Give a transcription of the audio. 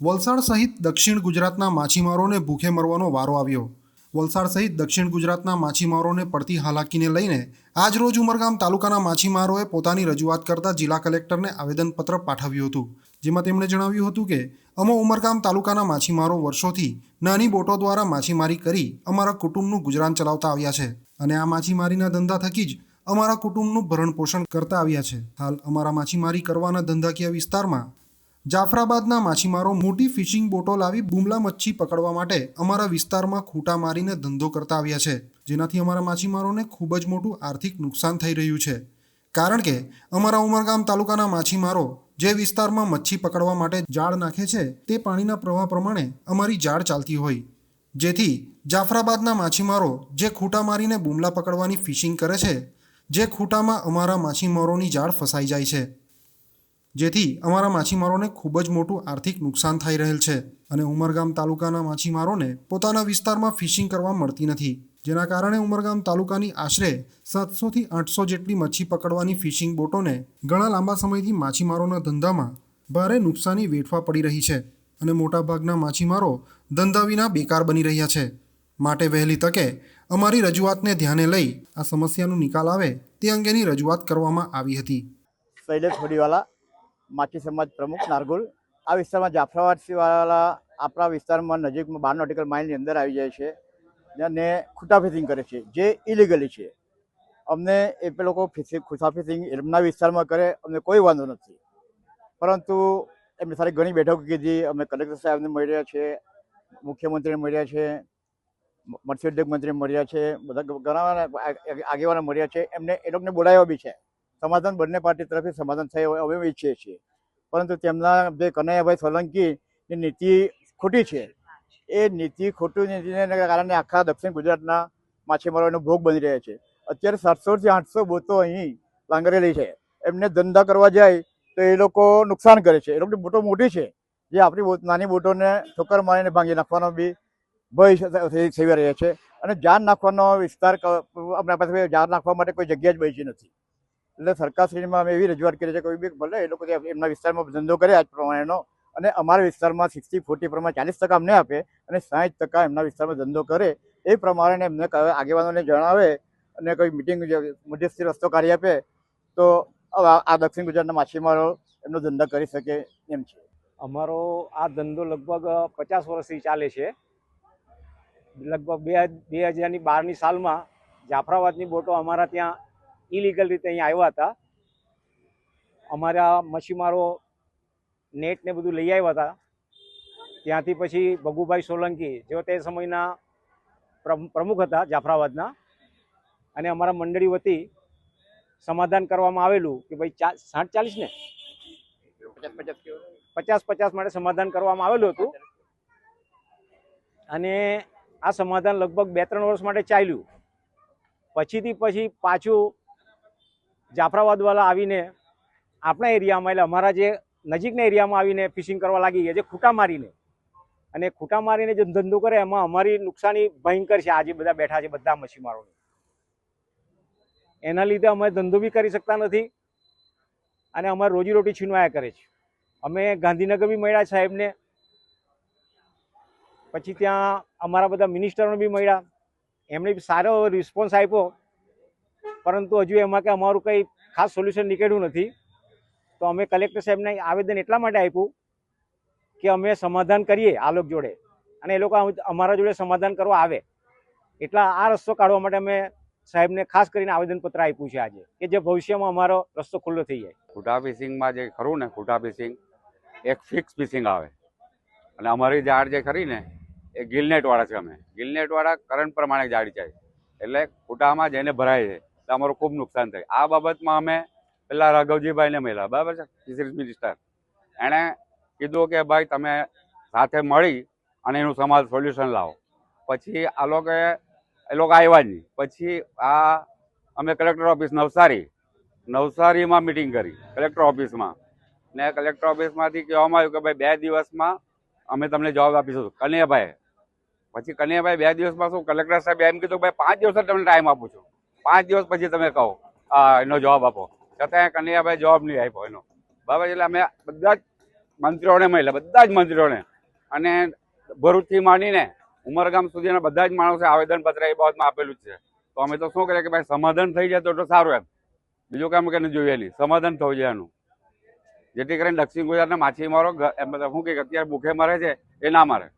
વલસાડ સહિત દક્ષિણ ગુજરાતના માછીમારોને ભૂખે મરવાનો વારો આવ્યો. વલસાડ સહિત દક્ષિણ ગુજરાતના માછીમારોને પડતી હાલાકીને લઈને આજરોજ ઉમરગામ તાલુકાના માછીમારોએ પોતાની રજૂઆત કરતા જિલ્લા કલેક્ટરને આવેદનપત્ર પાઠવ્યું હતું. જેમાં તેમણે જણાવ્યું હતું કે, અમો ઉમરગામ તાલુકાના માછીમારો વર્ષોથી નાની બોટો દ્વારા માછીમારી કરી અમારા કુટુંબનું ગુજરાન ચલાવતા આવ્યા છે અને આ માછીમારીના ધંધા થકી જ અમારા કુટુંબનું ભરણ પોષણ કરતા આવ્યા છે. હાલ અમારા માછીમારી કરવાના ધંધાકીય વિસ્તારમાં જાફરાબાદના માછીમારો મોટી ફિશિંગ બોટો લાવી બુમલા મચ્છી પકડવા માટે અમારા વિસ્તારમાં ખૂંટા મારીને ધંધો કરતા આવ્યા છે, જેનાથી અમારા માછીમારોને ખૂબ જ મોટું આર્થિક નુકસાન થઈ રહ્યું છે. કારણ કે અમારા ઉમરગામ તાલુકાના માછીમારો જે વિસ્તારમાં મચ્છી પકડવા માટે જાળ નાખે છે, તે પાણીના પ્રવાહ પ્રમાણે અમારી જાળ ચાલતી હોય. જેથી જાફરાબાદના માછીમારો જે ખૂંટા મારીને બુમલા પકડવાની ફિશિંગ કરે છે, જે ખૂંટામાં અમારા માછીમારોની જાળ ફસાઈ જાય છે. જેથી અમારા માછીમારોને ખૂબ જ મોટું આર્થિક નુકસાન થઈ રહેલ છે અને ઉમરગામ તાલુકાના માછીમારોને પોતાના વિસ્તારમાં ફિશિંગ કરવા મળતી નથી. જેના કારણે ઉમરગામ તાલુકાની આશરે સાતસોથી આઠસો જેટલી મચ્છી પકડવાની ફિશિંગ બોટોને ઘણા લાંબા સમયથી માછીમારોના ધંધામાં ભારે નુકસાની વેઠવા પડી રહી છે અને મોટાભાગના માછીમારો ધંધા વિના બેકાર બની રહ્યા છે. માટે વહેલી તકે અમારી રજૂઆતને ધ્યાને લઈ આ સમસ્યાનો નિકાલ આવે તે અંગેની રજૂઆત કરવામાં આવી હતી. શૈલેષ હોડીવાલા માછી સમાજ પ્રમુખ નારગોલ. આ વિસ્તારમાં જાફરાવાસીવાળા આપણા વિસ્તારમાં નજીકમાં બાર નોટિકલ માઇલની અંદર આવી જાય છે અને ખૂટા ફિશિંગ કરે છે, જે ઇલીગલી છે. અમને એ પે લોકો ફિશિંગ, ખૂટા ફિશિંગ એમના વિસ્તારમાં કરે, અમને કોઈ વાંધો નથી. પરંતુ એમની સાથે ઘણી બેઠકો કીધી, અમે કલેક્ટર સાહેબને મળ્યા છે, મુખ્યમંત્રીને મળ્યા છે મત્સ્યોદ્યોગ મંત્રી મળ્યા છે, બધા ઘણા આગેવાનો મળ્યા છે. એમને, એ લોકોને બોલાવ્યા બી છે. સમાધાન બંને પાર્ટી તરફથી સમાધાન થાય એવું અમે ઈચ્છીએ છીએ. પરંતુ તેમના જે કનૈયાભાઈ સોલંકીની નીતિ ખોટી છે. એ નીતિ ખોટી નીતિને કારણે આખા દક્ષિણ ગુજરાતના માછીમારોનો ભોગ બની રહ્યા છે. અત્યારે સાતસોથી આઠસો બોતો અહીં લાંગરેલી છે. એમને ધંધા કરવા જાય તો એ લોકો નુકસાન કરે છે. એ લોકોની બોટો મોટી છે. જે આપણી નાની બોટોને ઠોકર મારીને ભાંગી નાખવાનો બી ભય સેવી રહ્યા છે. અને જાન નાખવાનો વિસ્તાર આપણા પાસે જાન નાખવા માટે કોઈ જગ્યા જ બચી નથી. એટલે સરકારશ્રીમાં અમે એવી રજૂઆત કરી છે કોઈ બી ભલે એ લોકો એમના વિસ્તારમાં ધંધો કરે આજ પ્રમાણેનો, અને અમારા વિસ્તારમાં સિક્સટી ફોર્ટી પ્રમાણે ચાલીસ ટકા અમને આપે અને સાઠ ટકા એમના વિસ્તારમાં ધંધો કરે, એ પ્રમાણે એમને આગેવાનોને જણાવે અને કોઈ મિટિંગ મધ્યસ્થી રસ્તો કાઢી આપે, તો આ દક્ષિણ ગુજરાતના માછીમારો એમનો ધંધો કરી શકે એમ છે. અમારો આ ધંધો લગભગ પચાસ વર્ષથી ચાલે છે. લગભગ બે બે હજારની બારની સાલમાં જાફરાબાદની બોટો અમારા ત્યાં ઇલીગલ રીતે અહીંયા આવ્યા હતા. અમારા મચ્છીમારો નેટ ને બધું લઈ આવ્યા હતા. ત્યાંથી પછી ભગુભાઈ સોલંકી, જેઓ તે સમયના પ્રમુખ હતા જાફરાબાદના, અને અમારા મંડળી વતી સમાધાન કરવામાં આવેલું કે ભાઈ સાઠ ચાલીસ ને? પચાસ પચાસ માટે સમાધાન કરવામાં આવેલું હતું. અને આ સમાધાન લગભગ બે ત્રણ વર્ષ માટે ચાલ્યું. પછીથી પછી પાછું જાફરાબાદવાળા આવીને આપણા એરિયામાં, એટલે અમારા જે નજીકના એરિયામાં આવીને ફિશિંગ કરવા લાગી ગયા જે ખૂટા મારીને. અને ખૂટા મારીને જે ધંધો કરે, એમાં અમારી નુકસાની ભયંકર છે. આજે બધા બેઠા છે, બધા મચ્છીમારોને એના લીધે અમે ધંધો બી કરી શકતા નથી અને અમારી રોજીરોટી છીનવાયા કરે છે. અમે ગાંધીનગર બી મળ્યા સાહેબને. પછી ત્યાં અમારા બધા મિનિસ્ટરોને બી મળ્યા. એમણે સારો રિસ્પોન્સ આપ્યો. પરંતુ હજુ એમાં કે અમારું કંઈ ખાસ સોલ્યુશન નીકળ્યું નથી. તો અમે કલેક્ટર સાહેબને આવેદન એટલા માટે આપ્યું કે અમે સમાધાન કરીએ આ લોકો જોડે. અને એ લોકો અમારા જોડે સમાધાન કરવા આવે. એટલા આ રસ્તો કાઢવા માટે અમે સાહેબને ખાસ કરીને આવેદનપત્ર આપ્યું છે આજે કે જે ભવિષ્યમાં અમારો રસ્તો ખુલ્લો થઈ જાય. ખૂટા ફિશિંગમાં જે ખરું ને, ખૂટા ફિશિંગ એક ફિક્સ ફિશિંગ આવે. અને અમારી જાળ જે ખરી ને, એ ગિલનેટવાળા છે અમે. ગિલનેટવાળા કરંટ પ્રમાણે જાળી છે એટલે ખૂટામાં જેને ભરાય છે. એટલે અમારું ખૂબ નુકસાન થાય. આ બાબતમાં અમે પેલા રાઘવજીભાઈને મળ્યા, બરાબર છે? ફિશરીઝ મિનિસ્ટર એણે કીધું કે ભાઈ, તમે સાથે મળી અને એનું સમાજ સોલ્યુશન લાવો. પછી આ લોકોએ, એ લોકો આવ્યા નહીં. પછી આ, અમે કલેક્ટર ઓફિસ નવસારી, નવસારીમાં મિટિંગ કરી કલેક્ટર ઓફિસમાં ને કલેક્ટર ઓફિસમાંથી કહેવામાં આવ્યું કે ભાઈ, બે દિવસમાં અમે તમને જવાબ આપીશું. કનૈયાભાઈ પછી કનૈયાભાઈ બે દિવસમાં શું કલેક્ટર સાહેબ એમ કીધું ભાઈ, પાંચ દિવસ તમને ટાઈમ આપું છું. પાંચ દિવસ પછી તમે કહો એનો જવાબ આપો. છતાં કનૈયાભાઈ જવાબ નહીં આપ્યો એનો. બરાબર, એટલે અમે બધા જ મંત્રીઓને મળ્યા બધા જ મંત્રીઓને. અને ભરૂચથી માંડીને ઉમરગામ સુધીના બધા જ માણસે આવેદનપત્ર એ બાબતમાં આપેલું છે. તો અમે તો શું કરીએ કે ભાઈ સમાધાન થઈ જાય તો એટલું સારું એમ. બીજું કામ કે જોઈએ નહીં. સમાધાન થવું જોઈએ એનું. જેથી કરીને દક્ષિણ ગુજરાતના માછીમારો એમ શું કે અત્યારે ભૂખે મરે છે, એ ના મરે.